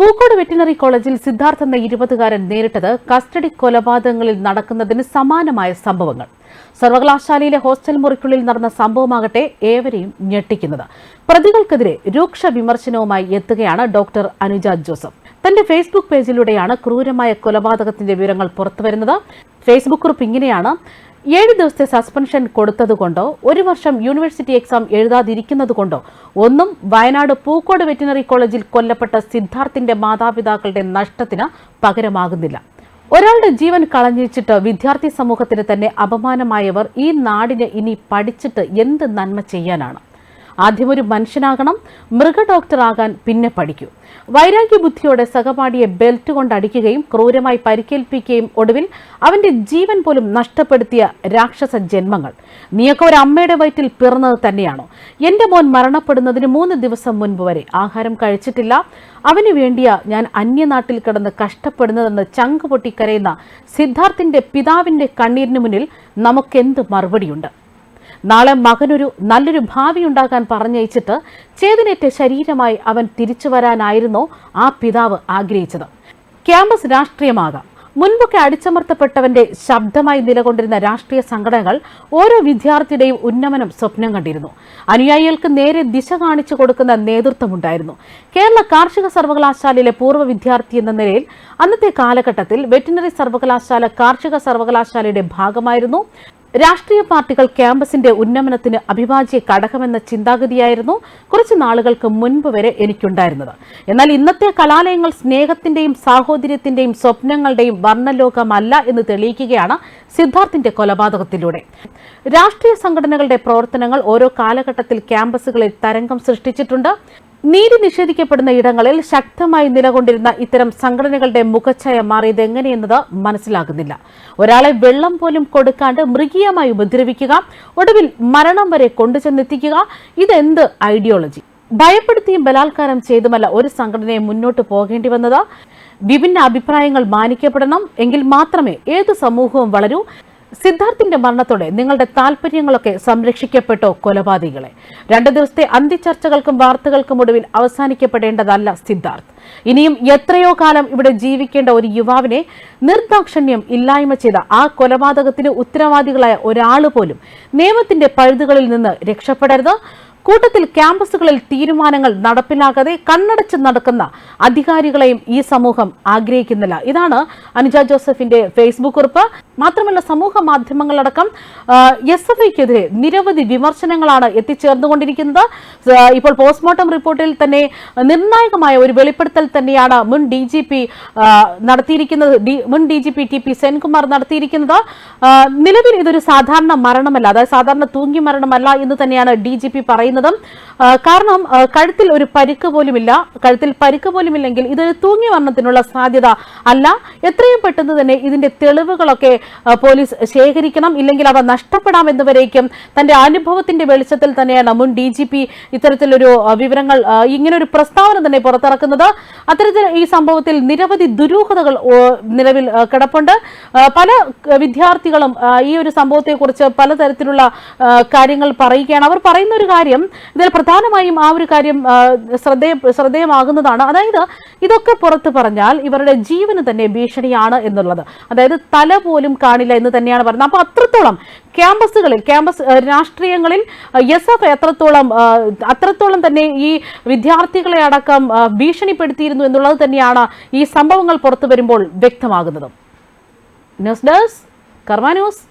Pookode veterinary കോളേജിൽ സിദ്ധാർത്ഥ് എന്ന ഇരുപതുകാരൻ നേരിട്ടത് കസ്റ്റഡി കൊലപാതകങ്ങളിൽ നടക്കുന്നതിന് സമാനമായ സംഭവങ്ങൾ. സർവകലാശാലയിലെ ഹോസ്റ്റൽ മുറിക്കുള്ളിൽ നടന്ന സംഭവമാകട്ടെ ഏവരെയും ഞെട്ടിക്കുന്നത്. പ്രതികൾക്കെതിരെ രൂക്ഷ വിമർശനവുമായി എത്തുകയാണ് ഡോക്ടർ അനുജ ജോസഫ്. തന്റെ ഫേസ്ബുക്ക് പേജിലൂടെയാണ് ക്രൂരമായ കൊലപാതകത്തിന്റെ വിവരങ്ങൾ പുറത്തുവരുന്നത്. ഫേസ്ബുക്ക് കുറിപ്പ് ഇങ്ങനെയാണ് ഏഴ് ദിവസത്തെ സസ്പെൻഷൻ കൊടുത്തതുകൊണ്ടോ ഒരു വർഷം യൂണിവേഴ്സിറ്റി എക്സാം എഴുതാതിരിക്കുന്നതുകൊണ്ടോ ഒന്നും വയനാട് പൂക്കോട് വെറ്റിനറി കോളേജിൽ കൊല്ലപ്പെട്ട സിദ്ധാർത്ഥിന്റെ മാതാപിതാക്കളുടെ നഷ്ടത്തിന് പകരമാകുന്നില്ല. ഒരാളുടെ ജീവൻ കളഞ്ഞിച്ചിട്ട് വിദ്യാർത്ഥി സമൂഹത്തിന് തന്നെ അപമാനമായവർ ഈ നാടിന് ഇനി പഠിച്ചിട്ട് എന്ത് നന്മ ചെയ്യാനാണ്? ആദ്യം ഒരു മനുഷ്യനാകണം മൃഗ ഡോക്ടറാകാൻ പിന്നെ പഠിക്കൂ. വൈരാഗ്യ ബുദ്ധിയോടെ സഹപാഠിയെ ബെൽറ്റ് കൊണ്ട് അടിക്കുകയും ക്രൂരമായി പരിക്കേൽപ്പിക്കുകയും ഒടുവിൽ അവന്റെ ജീവൻ പോലും നഷ്ടപ്പെടുത്തിയ രാക്ഷസ ജന്മങ്ങൾ. നീയൊക്കെ ഒരു അമ്മയുടെ വയറ്റിൽ പിറന്നത് തന്നെയാണോ? എന്റെ മോൻ മരണപ്പെടുന്നതിന് മൂന്ന് ദിവസം മുൻപ് വരെ ആഹാരം കഴിച്ചിട്ടില്ല. അവന് വേണ്ടിയാ ഞാൻ അന്യനാട്ടിൽ കിടന്ന് കഷ്ടപ്പെടുന്നതെന്ന് ചങ്ക് പൊട്ടിക്കരയുന്ന സിദ്ധാർത്ഥിന്റെ പിതാവിന്റെ കണ്ണീരിന് മുന്നിൽ നമുക്കെന്ത് മറുപടിയുണ്ട്? നാളെ മകനൊരു നല്ലൊരു ഭാവി ഉണ്ടാകാൻ പറഞ്ഞയച്ചിട്ട് ചേതനേറ്റ ശരീരമായി അവൻ തിരിച്ചു വരാനായിരുന്നോ ആ പിതാവ് ആഗ്രഹിച്ചത്. ക്യാമ്പസ് രാഷ്ട്രീയമാകാം. മുൻപൊക്കെ അടിച്ചമർത്തപ്പെട്ടവന്റെ ശബ്ദമായി നിലകൊണ്ടിരുന്ന രാഷ്ട്രീയ സംഘടനകൾ ഓരോ വിദ്യാർത്ഥിയുടെയും ഉന്നമനം സ്വപ്നം കണ്ടിരുന്നു. അനുയായികൾക്ക് നേരെ ദിശ കാണിച്ചു കൊടുക്കുന്ന നേതൃത്വമുണ്ടായിരുന്നു. കേരള കാർഷിക സർവകലാശാലയിലെ പൂർവ വിദ്യാർത്ഥി എന്ന നിലയിൽ അന്നത്തെ കാലഘട്ടത്തിൽ വെറ്റിനറി സർവകലാശാല കാർഷിക സർവകലാശാലയുടെ ഭാഗമായിരുന്നു. രാഷ്ട്രീയ പാർട്ടികൾ ക്യാമ്പസിന്റെ ഉന്നമനത്തിന് അഭിവാജ്യ ഘടകമെന്ന ചിന്താഗതിയായിരുന്നു കുറച്ച് നാളുകൾക്ക് മുൻപ് വരെ എനിക്കുണ്ടായിരുന്നത്. എന്നാൽ ഇന്നത്തെ കലാലയങ്ങൾ സ്നേഹത്തിന്റെയും സാഹോദര്യത്തിന്റെയും സ്വപ്നങ്ങളുടെയും വർണലോകമല്ല എന്ന് തെളിയിക്കുകയാണ് സിദ്ധാർത്ഥിന്റെ കൊലപാതകത്തിലൂടെ. രാഷ്ട്രീയ സംഘടനകളുടെ പ്രവർത്തനങ്ങൾ ഓരോ കാലഘട്ടത്തിൽ ക്യാമ്പസുകളിൽ തരംഗം സൃഷ്ടിച്ചിട്ടുണ്ട്. നീതി നിഷേധിക്കപ്പെടുന്ന ഇടങ്ങളിൽ ശക്തമായി നിലകൊണ്ടിരുന്ന ഇത്തരം സംഘടനകളുടെ മുഖച്ഛായ മാറിയത് എങ്ങനെയെന്നത് മനസ്സിലാകുന്നില്ല. ഒരാളെ വെള്ളം പോലും കൊടുക്കാണ്ട് മൃഗീയമായി ഉപദ്രവിക്കുക ഒടുവിൽ മരണം വരെ കൊണ്ടുചെന്നെത്തിക്കുക ഇതെന്ത് ഐഡിയോളജി? ഭയപ്പെടുത്തിയും ബലാത്കാരം ചെയ്തുമല്ല ഒരു സംഘടനയെ മുന്നോട്ട് പോകേണ്ടി വന്നത്. വിഭിന്ന അഭിപ്രായങ്ങൾ മാനിക്കപ്പെടണം എങ്കിൽ മാത്രമേ ഏത് സമൂഹവും വളരൂ. സിദ്ധാർത്ഥിന്റെ മരണത്തോടെ നിങ്ങളുടെ താല്പര്യങ്ങളൊക്കെ സംരക്ഷിക്കപ്പെട്ടോ കൊലപാതകികളെ? രണ്ടു ദിവസത്തെ അന്ത്യചർച്ചകൾക്കും വാർത്തകൾക്കും ഒടുവിൽ അവസാനിക്കപ്പെടേണ്ടതല്ല സിദ്ധാർത്ഥ്. ഇനിയും എത്രയോ കാലം ഇവിടെ ജീവിക്കേണ്ട ഒരു യുവാവിനെ നിർദാക്ഷണ്യം ഇല്ലായ്മ ചെയ്ത ആ കൊലപാതകത്തിന് ഉത്തരവാദികളായ ഒരാൾ പോലും നിയമത്തിന്റെ പഴുതുകളിൽ നിന്ന് രക്ഷപ്പെടരുത്. കൂട്ടത്തിൽ ക്യാമ്പസുകളിൽ തീരുമാനങ്ങൾ നടപ്പിലാക്കാതെ കണ്ണടച്ച് നടക്കുന്ന അധികാരികളെയും ഈ സമൂഹം ആഗ്രഹിക്കുന്നില്ല. ഇതാണ് അനുജ ജോസഫിന്റെ ഫേസ്ബുക്ക് കുറിപ്പ്. മാത്രമല്ല സമൂഹ മാധ്യമങ്ങളടക്കം എസ് എഫ് ഐക്കെതിരെ നിരവധി വിമർശനങ്ങളാണ് എത്തിച്ചേർന്നുകൊണ്ടിരിക്കുന്നത്. ഇപ്പോൾ പോസ്റ്റ്മോർട്ടം റിപ്പോർട്ടിൽ തന്നെ നിർണായകമായ ഒരു വെളിപ്പെടുത്തൽ തന്നെയാണ് മുൻ ഡി ജി പി നടത്തിയിരിക്കുന്നത്. മുൻ D G P T P Senkumar നടത്തിയിരിക്കുന്നത്. നിലവിൽ ഇതൊരു സാധാരണ മരണമല്ല അതായത് സാധാരണ തൂങ്ങി മരണമല്ല എന്ന് തന്നെയാണ് ഡി ജി പി പറയുന്നതും. ആ, കാരണം കഴുത്തിൽ ഒരു പരിക്ക് പോലുമില്ല. കഴുത്തിൽ പരിക്ക് പോലുമില്ലെങ്കിൽ ഇതൊരു തൂങ്ങി മരണത്തിനുള്ള സാധ്യത അല്ല. എത്രയും പെട്ടെന്ന് തന്നെ ഇതിന്റെ തെളിവുകളൊക്കെ പോലീസ് ശേഖരിക്കണം. ഇല്ലെങ്കിൽ അവ നഷ്ടപ്പെടാമെന്ന് വരേക്കും തന്റെ അനുഭവത്തിന്റെ വെളിച്ചത്തിൽ തന്നെയാണ് മുൻ ഡി ജി പി ഇത്തരത്തിലൊരു വിവരങ്ങൾ ഇങ്ങനെ ഇങ്ങനൊരു പ്രസ്താവന തന്നെ പുറത്തിറക്കുന്നത്. അത്തരത്തിൽ ഈ സംഭവത്തിൽ നിരവധി ദുരൂഹതകൾ നിലവിൽ കിടപ്പുണ്ട്. പല വിദ്യാർത്ഥികളും ഈ ഒരു സംഭവത്തെക്കുറിച്ച് പലതരത്തിലുള്ള കാര്യങ്ങൾ പറയുകയാണ്. അവർ പറയുന്ന ഒരു കാര്യം ഇതിൽ പ്രധാനമായും ആ ഒരു കാര്യം ശ്രദ്ധേയ ശ്രദ്ധേയമാകുന്നതാണ്. അതായത് ഇതൊക്കെ പുറത്തു പറഞ്ഞാൽ ഇവരുടെ ജീവന് തന്നെ ഭീഷണിയാണ് എന്നുള്ളത്. അതായത് തല പോലും കാണില്ല എന്ന് തന്നെയാണ് പറയുന്നത്. അപ്പോൾ അത്രത്തോളം ക്യാമ്പസുകളിൽ ക്യാമ്പസ് രാഷ്ട്രീയങ്ങളിൽ എസ് എഫ് എത്രത്തോളം അത്രത്തോളം തന്നെ ഈ വിദ്യാർത്ഥികളെ അടക്കം ഭീഷണിപ്പെടുത്തിയിരുന്നു എന്നുള്ളത് തന്നെയാണ് ഈ സംഭവങ്ങൾ പുറത്തു വരുമ്പോൾ വ്യക്തമാകുന്നത്. News desk Karma News.